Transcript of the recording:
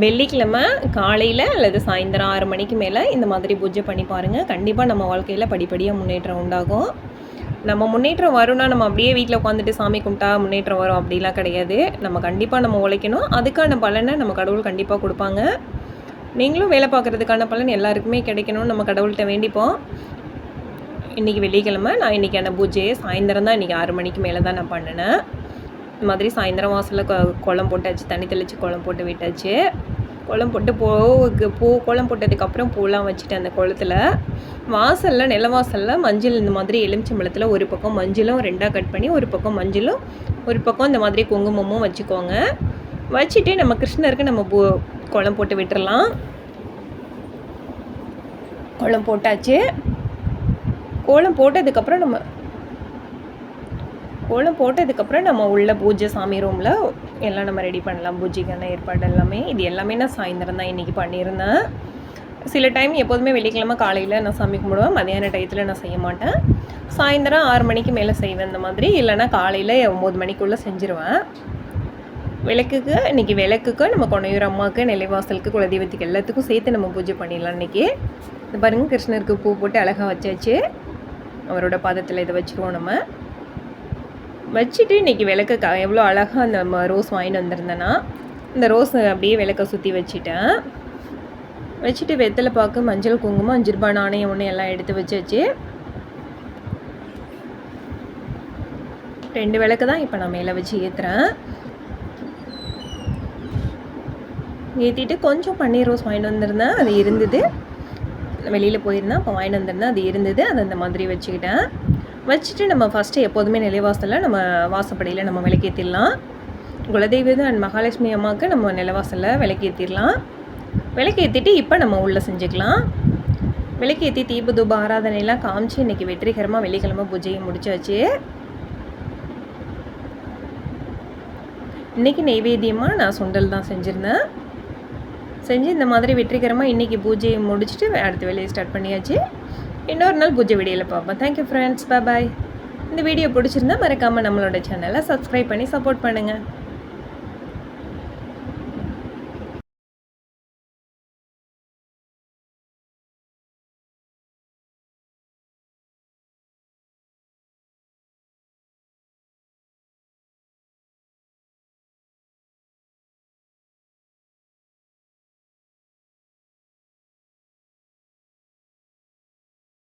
வெள்ளிக்கிழமை காலையில் அல்லது சாயந்தரம் ஆறு மணிக்கு மேலே இந்த மாதிரி பூஜை பண்ணி பாருங்கள் கண்டிப்பாக நம்ம வாழ்க்கையில் படிப்படியாக முன்னேற்றம் உண்டாகும். நம்ம முன்னேற்றம் வரும்னா நம்ம அப்படியே வீட்டில் உட்காந்துட்டு சாமி கும்பிட்டா முன்னேற்றம் வரும் அப்படிலாம் கிடையாது. நம்ம கண்டிப்பாக நம்ம உழைக்கணும். அதுக்கான பலனை நம்ம கடவுள் கண்டிப்பாக கொடுப்பாங்க. நீங்களும் வேலை பார்க்குறதுக்கான பலன் எல்லாருக்குமே கிடைக்கணும்னு நம்ம கடவுள்கிட்ட வேண்டிப்போம். இன்றைக்கி வெள்ளிக்கிழமை நான் இன்றைக்கான பூஜையை சாயந்தரம் தான் இன்றைக்கி ஆறு மணிக்கு மேலே தான் நான் பண்ணினேன். இந்த மாதிரி சாயந்தரம் வாசலில் குளம் போட்டாச்சு தண்ணி தெளித்து குளம் போட்டு விட்டாச்சு. குளம் போட்டு பூவுக்கு பூ கோலம் போட்டதுக்கப்புறம் பூலாம் வச்சுட்டு அந்த குளத்தில் வாசலில் நில வாசலில் மஞ்சள் இந்த மாதிரி எலுமிச்சம்பழத்தில் ஒரு பக்கம் மஞ்சளும் ரெண்டாக கட் பண்ணி ஒரு பக்கம் மஞ்சளும் ஒரு பக்கம் இந்த மாதிரி குங்குமமும் வச்சுக்கோங்க. வச்சுட்டு நம்ம கிருஷ்ணருக்கு நம்ம பூ குளம் போட்டு விட்டுறலாம். குளம் போட்டாச்சு. கோலம் போட்டதுக்கப்புறம் நம்ம கோலம் போட்டதுக்கப்புறம் நம்ம உள்ள பூஜை சாமி ரூமில் எல்லாம் நம்ம ரெடி பண்ணலாம். பூஜைக்கான ஏற்பாடு எல்லாமே. இது எல்லாமே நான் சாயந்தரம் தான் இன்றைக்கி பண்ணியிருந்தேன். சில டைம் எப்போதுமே வெள்ளிக்கிழமை காலையில் நான் சாமி கும்பிடுவேன். மதியான டயத்தில் நான் செய்ய மாட்டேன். சாயந்தரம் ஆறு மணிக்கு மேலே செய்வேன் இந்த மாதிரி. இல்லைன்னா காலையில் ஒம்பது மணிக்குள்ளே செஞ்சுருவேன். விளக்குக்கு இன்றைக்கி விளக்குக்கு நம்ம கொனையூர் அம்மாவுக்கு நிலைவாசலுக்கு குலதெய்வத்துக்கு எல்லாத்துக்கும் சேர்த்து நம்ம பூஜை பண்ணிடலாம் இன்றைக்கி இது பாருங்கள் கிருஷ்ணருக்கு பூ போட்டு அழகாக வச்சாச்சு. அவரோட பாதத்தில் இதை வச்சுருவோம் நம்ம. வச்சுட்டு இன்றைக்கி விளக்க க எவ்வளோ அழகாக அந்த ம- ரோஸ் வாங்கிட்டு வந்திருந்தேன்னா இந்த ரோஸ் அப்படியே விளக்க சுற்றி வச்சுட்டேன். வச்சுட்டு வெத்தலை பாக்கு மஞ்சள் குங்குமம் அஞ்சு ரூபாய் நாணயம் ஒன்று எல்லாம் எடுத்து வச்சாச்சு. ரெண்டு விளக்கு தான் இப்போ நான் மேலே வச்சு ஏற்றுறேன் ஏற்றிட்டு கொஞ்சம் பன்னீர் ரோஸ் வாங்கிட்டு வந்திருந்தேன். அது இருந்தது. வெளியில் போயிருந்தேன் அப்போ வாங்கிட்டு வந்திருந்தேன். அது இருந்தது. அது அந்த மாதிரி வச்சுக்கிட்டேன். வச்சுட்டு நம்ம ஃபஸ்ட்டு எப்போதுமே நிலைவாசலில் நம்ம வாசப்படியில் நம்ம விளக்கேற்றிடலாம் குலதெய்வம் அண்ட் மகாலட்சுமி அம்மாவுக்கு நம்ம நிலவாசலில் விளக்கேற்றிடலாம் விளக்கேற்றிட்டு இப்போ நம்ம உள்ளே செஞ்சுக்கலாம். விளக்கேற்றி தீப தூப ஆராதனையெல்லாம் காமிச்சு இன்றைக்கி வெற்றிகரமாக வெள்ளிக்கிழமை பூஜையை முடிச்சாச்சு. இன்றைக்கி நெய்வேத்தியமாக நான் சுண்டல் தான் செஞ்சுருந்தேன். செஞ்சு இந்த மாதிரி வெற்றிகரமாக இன்றைக்கி பூஜையை முடிச்சுட்டு அடுத்த வேலையை ஸ்டார்ட் பண்ணியாச்சு. இன்னொரு நாள் பூஜை வீடியோவில் பார்ப்போம். தேங்க்யூ ஃப்ரெண்ட்ஸ் பாய் இந்த வீடியோ பிடிச்சிருந்தா மறக்காமல் நம்மளோட சேனலை சப்ஸ்கிரைப் பண்ணி சப்போர்ட் பண்ணுங்கள்